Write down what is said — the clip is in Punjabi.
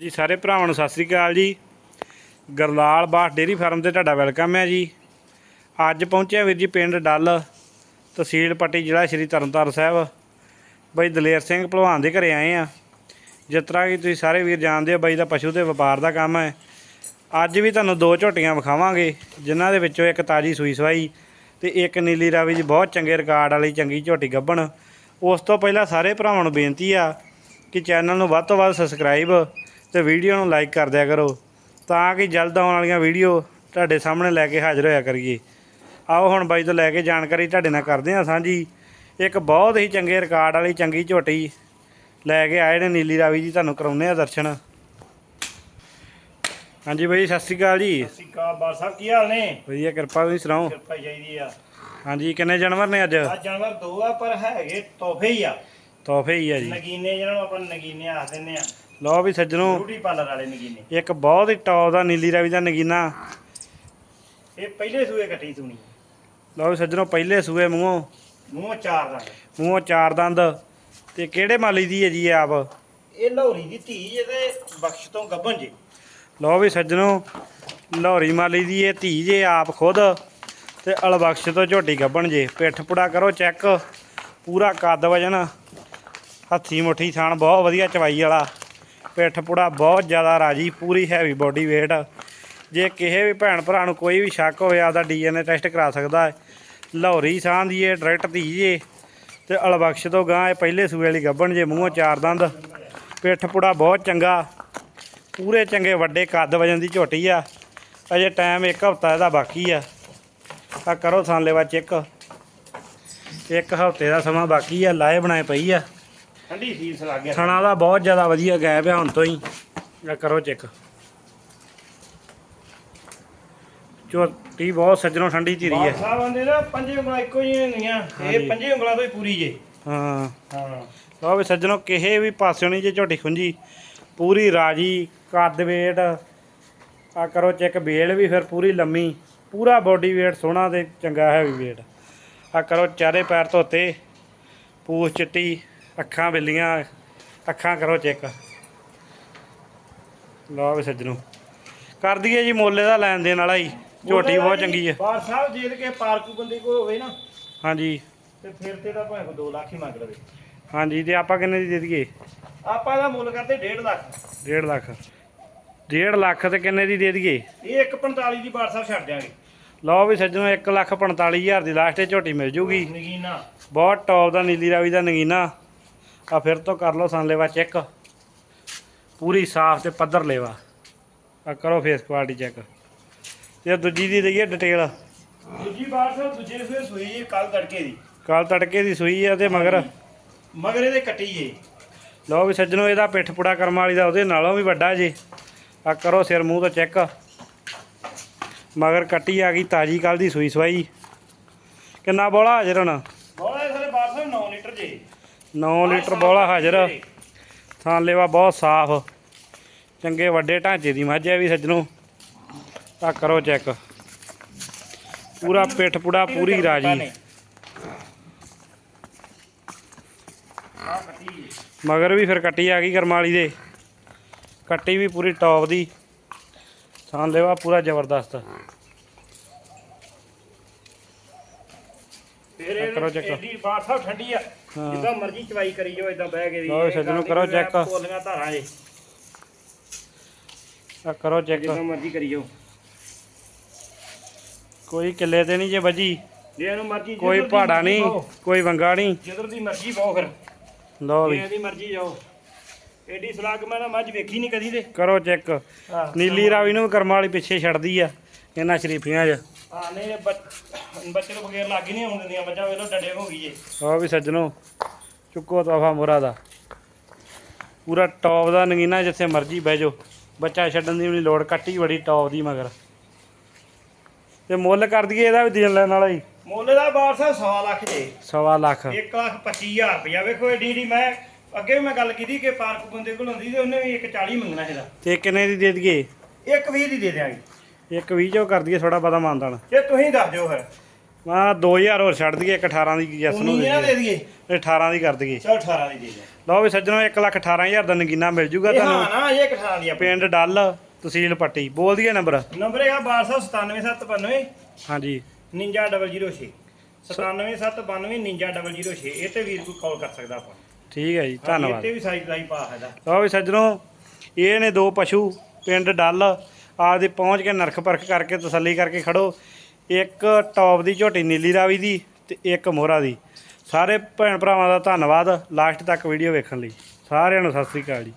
ਜੀ, ਸਾਰੇ ਭਰਾਵਾਂ ਨੂੰ ਸਤਿ ਸ੍ਰੀ ਅਕਾਲ ਜੀ। ਗਰਲਾਲ ਬਾਸ ਡੇਰੀ ਫਾਰਮ ਤੇ ਤੁਹਾਡਾ ਵੈਲਕਮ ਹੈ ਜੀ। ਅੱਜ ਪਹੁੰਚਿਆ ਵੀਰ ਜੀ ਪਿੰਡ ਡੱਲ ਤਹਿਸੀਲ ਪੱਟੀ, ਜ਼ਿਲ੍ਹਾ ਸ਼੍ਰੀ ਤਰਨਤਾਰਨ ਸਾਹਿਬ। ਬਾਈ ਦਲੇਰ ਸਿੰਘ ਭਲਵਾਨ ਦੇ ਘਰੇ ਆਏ ਆ। ਜਿਸ ਤਰ੍ਹਾਂ ਕਿ ਤੁਸੀਂ ਸਾਰੇ ਵੀਰ ਜਾਣਦੇ ਹੋ, ਬਾਈ ਦਾ ਪਸ਼ੂ ਦੇ ਵਪਾਰ ਦਾ ਕੰਮ ਹੈ। ਅੱਜ ਵੀ ਤੁਹਾਨੂੰ ਦੋ ਝੋਟੀਆਂ ਵਿਖਾਵਾਂਗੇ, ਜਿਨ੍ਹਾਂ ਦੇ ਵਿੱਚੋਂ ਇੱਕ ਤਾਜੀ ਸੂਈ ਸਵਾਈ ਤੇ ਇੱਕ ਨੀਲੀ ਰਾਵੀ ਜੀ, ਬਹੁਤ ਚੰਗੇ ਰਿਕਾਰਡ ਵਾਲੀ ਚੰਗੀ ਝੋਟੀ ਗੱਭਣ ਉਸ ਤੋਂ ਪਹਿਲਾਂ ਸਾਰੇ ਭਰਾਵਾਂ ਨੂੰ ਬੇਨਤੀ ਆ ਕਿ ਚੈਨਲ ਨੂੰ ਵੱਧ ਤੋਂ ਵੱਧ ਸਬਸਕ੍ਰਾਈਬ ਤੇ ਵੀਡੀਓ ਨੂੰ ਲਾਈਕ ਕਰ ਦਿਆ ਕਰੋ ਤਾਂ ਕਿ ਜਲਦ ਆਉਣ ਵਾਲੀਆਂ ਵੀਡੀਓ ਤੁਹਾਡੇ ਸਾਹਮਣੇ ਲੈ ਕੇ ਹਾਜ਼ਰ ਹੋਇਆ ਕਰੀਏ। ਆਓ ਹੁਣ ਬਾਈ ਤੋਂ ਲੈ ਕੇ ਜਾਣਕਾਰੀ ਤੁਹਾਡੇ ਨਾਲ ਕਰਦੇ ਹਾਂ ਸਾਂਝੀ। ਇੱਕ ਬਹੁਤ ਹੀ ਚੰਗੇ ਰਿਕਾਰਡ ਵਾਲੀ ਚੰਗੀ ਝੋਟੀ ਲੈ ਕੇ ਆਏ ਨੇ ਨੀਲੀ ਰਾਵੀ ਜੀ ਤੁਹਾਨੂੰ ਕਰਾਉਂਦੇ ਆ ਦਰਸ਼ਨ। ਹਾਂਜੀ ਬਾਈ ਸਤਿ ਸ਼੍ਰੀ ਅਕਾਲ ਜੀ। ਸਤਿ ਸ਼੍ਰੀ ਅਕਾਲ ਬਾਰ ਸਾਹਿਬ ਕੀ ਹਾਲ ਨੇ? ਵਧੀਆ ਕਿਰਪਾ ਤੁਸੀਂ ਸੁਣਾਓ? ਕਿਰਪਾ ਚਾਹੀਦੀ ਆ। ਹਾਂਜੀ ਕਿੰਨੇ ਜਾਨਵਰ ਨੇ ਅੱਜ? ਅੱਜ ਜਾਨਵਰ ਦੋ ਆ ਪਰ ਹੈਗੇ ਤੋਹਫੇ ਹੀ ਆ। ਤੋਹਫੇ ਹੀ ਆ ਜੀ। ਨਗੀਨੇ ਜਿਹਨਾਂ ਨੂੰ ਆਪਾਂ ਨਗੀਨੇ ਆਖ ਦਿੰਦੇ ਆ। ਲਓ ਵੀ ਸੱਜਣੋ ਬਿਊਟੀ ਪਾਰਲਰ ਵਾਲੇ ਨਗੀਨੇ। ਇੱਕ ਬਹੁਤ ਹੀ ਟੌਪ ਦਾ ਨੀਲੀ ਰਾਵੀ ਦਾ ਨਗੀਨਾ। ਇਹ ਪਹਿਲੇ ਸੂਏ ਕੱਟੀ ਸੁਣੀ ਲਓ ਵੀ ਸੱਜਣੋ ਪਹਿਲੇ ਸੂਏ ਮੂੰਹੋਂ। ਮੂੰਹ ਚਾਰ ਦਾ ਮੂੰਹੋਂ ਚਾਰ ਦੰਦ। ਤੇ ਕਿਹੜੇ ਮਾਲੀ ਦੀ ਹੈ ਜੀ ਇਹ ਆਪ? ਇਹ ਲਾਹੌਰੀ ਦੀ ਧੀ ਇਹਦੇ ਬਖਸ਼ ਤੋਂ ਗੱਭਣ ਜੀ। ਲਓ ਵੀ ਸੱਜਣੋ ਲਾਹੌਰੀ ਮਾਲੀ ਦੀ ਇਹ ਧੀ ਜੇ ਆਪ ਖੁਦ। ਤੇ ਅਲਬਖਸ਼ ਤੋਂ ਝੋਟੀ ਗੱਭਣ ਜੇ। ਪਿੱਠ ਪੁੜਾ ਕਰੋ ਚੈੱਕ। ਪੂਰਾ ਕੱਦ ਵਜਨ। ਹੱਥੀ ਮੁੱਠੀ ਥਾਣ ਬਹੁਤ ਵਧੀਆ ਚਵਾਈ ਵਾਲਾ। ਪਿੱਠ ਪੁੜਾ ਬਹੁਤ ਜ਼ਿਆਦਾ ਰਾਜੀ, ਪੂਰੀ ਹੈਵੀ ਬੋਡੀ weight ਜੇ ਕਿਸੇ ਵੀ ਭੈਣ ਭਰਾ ਨੂੰ ਕੋਈ ਵੀ ਸ਼ੱਕ ਹੋਵੇ, ਆਪਦਾ ਡੀਐਨਏ ਟੈਸਟ ਕਰਾ ਸਕਦਾ ਹੈ। ਲਾਹੌਰੀ ਸਾਂ ਦੀ ਇਹ ਡਾਇਰੈਕਟ ਧੀ ਜੇ। ਤੇ ਅਲਬਖਸ਼ ਤੋਂ ਗਾਂ ਇਹ ਪਹਿਲੇ ਸੂਏ ਵਾਲੀ ਗੱਭਣ ਜੇ, ਮੂੰਹੋਂ ਚਾਰ ਦੰਦ। ਪਿੱਠ ਪੁੜਾ ਬਹੁਤ ਚੰਗਾ। ਪੂਰੇ ਚੰਗੇ, ਵੱਡੇ ਕੱਦ ਵਜਨ ਦੀ ਝੋਟੀ ਆ। ਅਜੇ ਟਾਈਮ ਇੱਕ ਹਫਤਾ ਇਹਦਾ ਬਾਕੀ ਆ। ਆ ਕਰੋ ਥਾਂਲੇਵਾ ਚੈੱਕ। ਇੱਕ ਹਫ਼ਤੇ ਦਾ ਸਮਾਂ ਬਾਕੀ ਆ ਲਾਏ ਬਣਾਏ ਪਈ ਆ। ਠੰਡੀ ਸੀਲ ਲੱਗ ਗਿਆ। ਥਣਾ ਦਾ ਬਹੁਤ ਜ਼ਿਆਦਾ ਵਧੀਆ ਗੈਪ ਆ ਹੁਣ ਤੋਂ ਹੀ। ਆ ਕਰੋ ਚੈੱਕ। ਝੋਟੀ ਬਹੁਤ ਸੱਜਣੋਂ ਠੰਡੀ ਧੀਰੀ ਹੈ ਸਾਹਿਬ ਆਂਦੇ ਨਾ ਪੰਜੇ ਉਂਗਲਾਂ ਇੱਕੋ ਜਿਹੀਆਂ ਹੁੰਦੀਆਂ। ਇਹ ਪੰਜੇ ਉਂਗਲਾਂ ਤੋਂ ਹੀ ਪੂਰੀ ਜੇ। ਹਾਂ। ਹਾਂ। ਲਓ ਵੀ ਸੱਜਣੋ ਕਿਸੇ ਵੀ ਪਾਸਿਓਂ ਨਹੀਂ ਜੇ ਝੋਟੀ ਖੁੰਜੀ ਪੂਰੀ ਰਾਜੀ ਕੱਦ ਵੇਟ ਆ ਕਰੋ ਚੈੱਕ ਬੇਲ ਵੀ ਫਿਰ ਪੂਰੀ ਲੰਮੀ। ਪੂਰਾ ਬੋਡੀ weight ਸੋਹਣਾ ਤੇ ਚੰਗਾ ਹੈਵੀ weight ਆ ਕਰੋ ਚਾਰੇ ਪੈਰ ਧੋਤੇ। ਪੂਛ ਚਿੱਟੀ। ਅੱਖਾਂ ਬਿੱਲੀਆਂ ਅੱਖਾਂ ਕਰੋ ਚੈੱਕ। ਲਓ ਵੀ ਸੱਜਣੋ। ਕਰ ਦਈਏ ਜੀ ਮੋਲੇ ਦਾ ਲੈਣ ਦੇਣ ਵਾਲਾ ਹੀ ਝੋਟੀ ਬਹੁਤ ਚੰਗੀ ਹੈ ਬਾਰ ਸਾਹਿਬ ਜੇ ਕੇ ਪਾਰਕੂ ਬੰਦੇ ਕੋਲ ਹੋਵੇ ਨਾ ਹਾਂਜੀ। ਤੇ ਫਿਰ ਤੇ ਤਾਂ ਭਾਵੇਂ 2 ਲੱਖ ਹੀ ਮੰਗ ਲਵੇ। ਹਾਂਜੀ ਤੇ ਆਪਾਂ ਕਿੰਨੇ ਦੀ ਦੇ ਦਈਏ? ਆਪਾਂ ਇਹਦਾ ਮੁੱਲ ਕਰਦੇ 1.5 ਲੱਖ। 1.5 ਲੱਖ। 1.5 ਲੱਖ ਤੇ ਕਿੰਨੇ ਦੀ ਦੇ ਦਈਏ? ਇਹ 145 ਦੀ ਬਾਰ ਸਾਹਿਬ ਛੱਡ ਦਿਆਂਗੇ। ਲਓ ਵੀ ਸੱਜਣੋ 1 ਲੱਖ 45000 ਦੀ ਲਾਸਟ ਝੋਟੀ ਮਿਲ ਜੂਗੀ। ਨਗੀਨਾ। ਬਹੁਤ ਟੌਪ ਦਾ ਨੀਲੀ ਰਾਵੀ ਦਾ ਨਗੀਨਾ। ਆ ਫਿਰ ਤੋਂ ਕਰ ਲਓ ਸੰਲੇਵਾ ਚੈੱਕ। ਪੂਰੀ ਸਾਫ਼ ਤੇ ਪੱਧਰ ਲੇਵਾ। ਆ ਕਰੋ ਫੇਸ ਕੁਆਲਿਟੀ ਚੈੱਕ ਤੇ ਦੂਜੀ ਦੀ ਦਈਏ ਡਿਟੇਲ ਦੂਜੀ ਬਾਰ ਸਾਹਿਬ ਦੂਜੇ ਸੂਏ ਸੂਈ ਜੀ ਕੱਲ ਤੜਕੇ ਦੀ। ਕੱਲ ਤੜਕੇ ਦੀ ਸੂਈ ਆ ਤੇ ਮਗਰ? ਮਗਰ ਇਹਦੇ ਕੱਟੀ ਏ ਲਓ ਵੀ ਸੱਜਣੋ ਇਹਦਾ ਪਿੱਠ ਪੁੜਾ ਕਰਮ ਵਾਲੀ ਦਾ ਉਹਦੇ ਨਾਲੋਂ ਵੀ ਵੱਡਾ ਜੇ। ਆ ਕਰੋ ਸਿਰ ਮੂੰਹ ਤੋਂ ਚੈੱਕ। ਮਗਰ ਕੱਟੀ ਆ ਗਈ ਤਾਜੀ ਕੱਲ ਦੀ ਸੂਈ ਸਵਾਈ। ਕਿੰਨਾ ਬੋਲਾ ਹਾਜ਼ਰ ਹੁਣ ਬੋਲਾ ਸਾਰੇ ਬਾਰ ਸਾਹਿਬ 9 ਲੀਟਰ ਜੇ 9 ਲੀਟਰ ਬੋਲਾ ਹਾਜ਼ਰ। ਥਾਂ ਲੇਵਾ ਬਹੁਤ ਸਾਫ਼। ਚੰਗੇ ਵੱਡੇ ਢਾਂਚੇ ਦੀ ਮੱਝ ਹੈ ਵੀ ਸੱਜਣੋ। ਤਾਂ ਕਰੋ ਚੈੱਕ। ਪੂਰਾ ਪਿੱਠ ਪੁੜਾ ਪੂਰੀ ਰਾਜੀ। ਮਗਰ ਵੀ ਫਿਰ ਕੱਟੀ ਆ ਗਈ ਕਰਮ ਦੇ। ਕੱਟੀ ਵੀ ਪੂਰੀ ਟੌਪ ਦੀ। ਥਾਂ ਲੇਵਾ ਪੂਰਾ ਜ਼ਬਰਦਸਤ। ਫਿਰ ਆ ਕਰੋ check। ਇਹ ਐਡੀ ਬਾਰ ਸਾਹਿਬ ਠੰਡੀ ਆ। ਹਾਂ। ਜਿੱਦਾਂ ਮਰਜ਼ੀ ਚਵਾਈ ਕਰੀ ਜਾਓ ਇਦਾਂ ਬਹਿ ਕੇ ਵੀ ਲਓ ਇਹ ਸੱਜਣੋ, ਗੱਲ ਨੀ ਕਰੋ ਵੀ ਮੈਂ check। ਪੋਲੀਆਂ ਧਾਰਾਂ ਜੇ। ਆ ਕਰੋ ਚੈੱਕ। ਜਿੱਦਾਂ ਮਰਜ਼ੀ ਕਰੀ ਜਾਓ। ਕੋਈ ਕਿੱਲੇ ਤੇ ਨਹੀਂ ਜੇ ਵੱਜੀ। ਜੇ ਇਹਨੂੰ ਮਰਜ਼ੀ ਕੋਈ ਜਿੱਧਰ ਦੀ ਪਹਾੜਾ ਮਰਜ਼ੀ ਨਹੀਂ ਪਾਓ, ਕੋਈ ਵੰਗਾ ਨਹੀਂ। ਜਿੱਧਰ ਦੀ ਮਰਜ਼ੀ ਪਾਓ ਫਿਰ। ਲਓ ਵੀ। ਇਹਦੀ ਮਰਜ਼ੀ ਜਾਓ। ਐਡੀ ਸਲਾਕ ਮੈਂ ਨਾ ਮੱਝ ਵੇਖੀ ਨਹੀਂ ਕਦੀ ਤੇ। ਕਰੋ ਚੈੱਕ। ਨੀਲੀ ਰਾਵੀ ਨੂੰ ਕਰਮ ਵਾਲੀ ਪਿੱਛੇ ਛੱਡਦੀ ਆ ਇਹਨਾਂ ਸ਼ਰੀਫੀਆਂ 'ਚ। ਹਾਂ ਨਹੀਂ ਬੱਚ- ਬੱਚੇ ਤੋਂ ਬਗੈਰ ਲੱਗ ਹੀ ਨਹੀਂ ਆਉਣ ਦਿੰਦੀਆਂ ਮੱਝਾਂ ਵੇਲੋ ਡੱਡੇ ਹੋ ਗਈ ਏ। ਉਹ ਵੀ ਸੱਜਣੋ ਚੁੱਕੋ ਤੋਹਫਾ ਮੋਰਾ ਦਾ। ਪੂਰਾ ਟੌਪ ਦਾ ਨਗੀਨਾ ਜਿੱਥੇ ਮਰਜ਼ੀ ਬਹਿ ਜਾਓ। ਬੱਚਾ ਛੱਡਣ ਦੀ ਵੀ ਨਹੀਂ ਲੋੜ ਕੱਟੀ ਬੜੀ ਟੌਪ ਦੀ ਮਗਰ। ਤੇ ਮੁੱਲ ਕਰ ਦਈਏ ਇਹਦਾ ਵੀ ਦੇਣ ਲੈਣ ਵਾਲਾ ਹੀ। ਮੁੱਲ ਦਾ ਬਾਰ ਸਾਹਿਬ 100 ਲੱਖ ਜੇ। ਸਵਾ ਲੱਖ। 1 ਲੱਖ 25000 ਰੁਪਇਆ ਵੇਖੋ ਏਡੀ ਡੀ ਮੈਂ ਅੱਗੇ ਵੀ ਮੈਂ ਗੱਲ ਕੀਤੀ ਕਿ ਪਾਰਕ ਬੰਦੇ ਕੋਲ ਹੁੰਦੀ ਤੇ ਉਹਨੇ ਵੀ 140 ਮੰਗਣਾ ਇਹਦਾ। ਤੇ ਕਿੰਨੇ ਦੀ ਦੇ ਦਈਏ? ਇੱਕ 20 ਦੀ ਦੇ ਦਿਆਂਗੇ। ਇੱਕ ਵੀਹ ਚੋਂ ਕਰ ਦਈਏ ਥੋੜਾ ਬਹੁਤਾ ਮਾਨਦਾਨ। ਜੇ ਤੁਸੀਂ ਦੱਸ ਦਿਓ ਫਿਰ। ਆ 2000 ਹੋਰ ਛੱਡ ਦਈਏ ਇੱਕ 18 ਦੀ ਜੈਸ ਨੂੰ 19 ਦੇ ਦਈਏ। ਇਹ 18 ਦੀ ਕਰ ਦਈਏ। ਚਲ 18 ਦੀ ਦੇ ਦੇ ਲਓ ਵੀ ਸੱਜਣੋ 1 ਲੱਖ 18000 ਦਾ ਨਗੀਨਾ ਮਿਲ ਜੂਗਾ ਇਹ ਤੁਹਾਨੂੰ। ਹਾਂ ਨਾ ਇਹ 18 ਦੀ ਪਿੰਡ ਡੱਲ ਤਹਿਸੀਲ ਪੱਟੀ। ਬੋਲ ਦਈਏ ਨੰਬਰ ਨੰਬਰ ਹੈਗਾ 129795 ਹਾਂਜੀ। 99006 97792 99006 ਇਹ ਤੇ ਵੀਰ ਕੋਈ ਕਾਲ ਕਰ ਸਕਦਾ ਆਪਾਂ। ਠੀਕ ਹੈ ਜੀ ਇਹ ਧੰਨਵਾਦ। ਤੇ ਵੀ ਸਾਈਜ਼ ਲਾਈ ਪਾ ਹੈਦਾ ਲਓ ਵੀ ਸੱਜਣੋ ਇਹ ਨੇ ਦੋ ਪਸ਼ੂ ਪਿੰਡ ਡੱਲ ਆਪਦੇ ਪਹੁੰਚ ਕੇ ਨਰਖ ਪਰਖ ਕਰਕੇ ਤਸੱਲੀ ਕਰਕੇ ਖੜੋ। ਇੱਕ ਟੌਪ ਦੀ ਝੋਟੀ ਨੀਲੀ ਰਾਵੀ ਦੀ ਤੇ ਇੱਕ ਮੋਹਰਾ ਦੀ। ਸਾਰੇ ਭੈਣ ਭਰਾਵਾਂ ਦਾ ਧੰਨਵਾਦ। ਲਾਸਟ ਤੱਕ ਵੀਡੀਓ ਵੇਖਣ ਲਈ। ਸਾਰਿਆਂ ਨੂੰ ਸਤਿ ਸ੍ਰੀ ਅਕਾਲ ਜੀ।